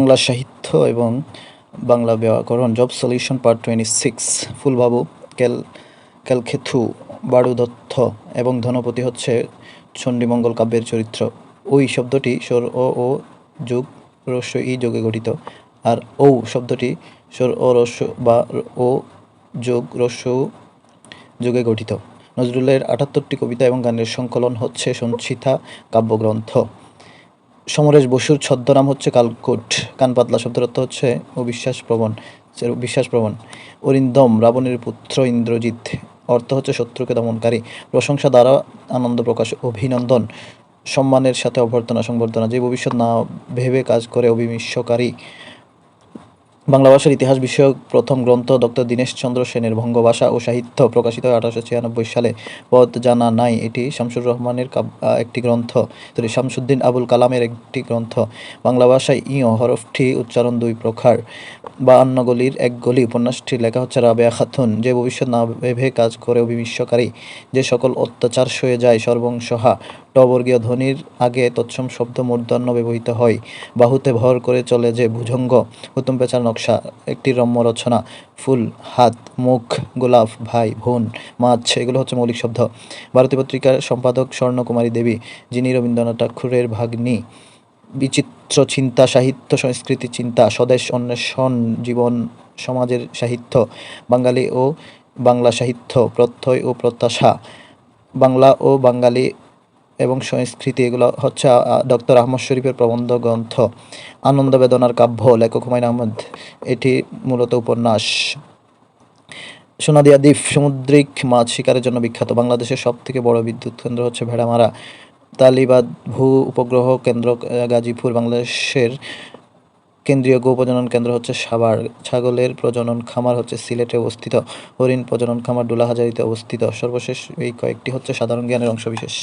বাংলা সাহিত্য এবং বাংলা ব্যাকরণ job solution part twenty six ফুলবাবু কেল কেলক্ষেথু বাড়ুদত্ত এবং ধনপতি হচ্ছে চণ্ডীমঙ্গল কাব্যের চরিত্র। ওই শব্দটি স্বর অ, ও, যুগ রস্য ই যোগে গঠিত। আর ঔ শব্দটি স্বর ও রস্য বা ও, যোগ রস্য যোগে গঠিত। নজরুলের আটাত্তরটি কবিতা এবং গানের সংকলন হচ্ছে সঞ্চিতা কাব্যগ্রন্থ। সমরেশ বসুর ছদ্মনাম হচ্ছে কালকুট। কানপাতলা শব্দের অর্থ হচ্ছে অবিশ্বাস প্রবণ বিশ্বাস প্রবণ। অরিন্দম রাবণের পুত্র ইন্দ্রজিৎ, অর্থ হচ্ছে শত্রুকে দমনকারী। প্রশংসা দ্বারা আনন্দ প্রকাশ, অভিনন্দন, সম্মানের সাথে অভ্যর্থনা, সংবর্ধনা। যে ভবিষ্যৎ না ভেবে কাজ করে অবিমিশ্বকারী বাংলা ভাষার ইতিহাস বিষয়ক প্রথম গ্রন্থ ডক্টর দীনেশচন্দ্র সেনের বঙ্গভাষা ও সাহিত্য প্রকাশিত হয় আঠারোশো ছিয়ানব্বই সালে। পদ জানা নাই এটি শামসুর রহমানের একটি গ্রন্থ। সরি শামসুদ্দিন আবুল কালামের একটি গ্রন্থ। বাংলা ভাষায় ইয় হরফটি উচ্চারণ দুই প্রকার। বা অন্য গলির এক গলি উপন্যাসটি লেখা হচ্ছে রাবেয়া খাতুন। যে ভবিষ্যৎ না ভেবে কাজ করে অবিমিশ্বকারী যে সকল অত্যাচার সয়ে যায় সর্বংসহা টবর্গীয় ধ্বনির আগে তৎসম শব্দ মূর্ধন্য ব্যবহৃত হয়। বাহুতে ভর করে চলে যে ভুজঙ্গ হুতুম পেঁচার নকশা, একটি রম্য রচনা, ফুল, হাত, মুখ, গোলাপ, ভাই, বোন, মাছ, এগুলো হচ্ছে মৌলিক শব্দ। ভারতী পত্রিকার সম্পাদক স্বর্ণকুমারী দেবী, যিনি রবীন্দ্রনাথ ঠাকুরের ভাগ্নি, বিচিত্র চিন্তা, সাহিত্য, সংস্কৃতি চিন্তা, স্বদেশ অন্বেষণ, জীবন, সমাজের সাহিত্য, বাঙালি ও বাংলা সাহিত্য, প্রত্যয় ও প্রত্যাশা, বাংলা ও বাঙালি এবং সংস্কৃতি, এগুলো হচ্ছে ডক্টর আহমদ শরীফের প্রবন্ধ গ্রন্থ, আনন্দ বেদনার কাব্য, লেখক হুমায়ুন আহমদ, এটি মূলত উপন্যাস। সোনাদিয়া দ্বীপ সামুদ্রিক মাছ শিকারের জন্য বিখ্যাত, বাংলাদেশের সব থেকে বড় বিদ্যুৎ কেন্দ্র হচ্ছে ভেড়ামারা। তালিবাদ ভূ উপগ্রহ কেন্দ্র গাজীপুর, বাংলাদেশের কেন্দ্রীয় গো প্রজনন কেন্দ্র হচ্ছে সাভার। ছাগলের প্রজনন খামার হচ্ছে সিলেটে অবস্থিত, হরিণ প্রজনন খামার ডুলাহাজারিতে অবস্থিত। সর্বশেষ এই কয়েকটি হচ্ছে সাধারণ জ্ঞানের অংশবিশেষ।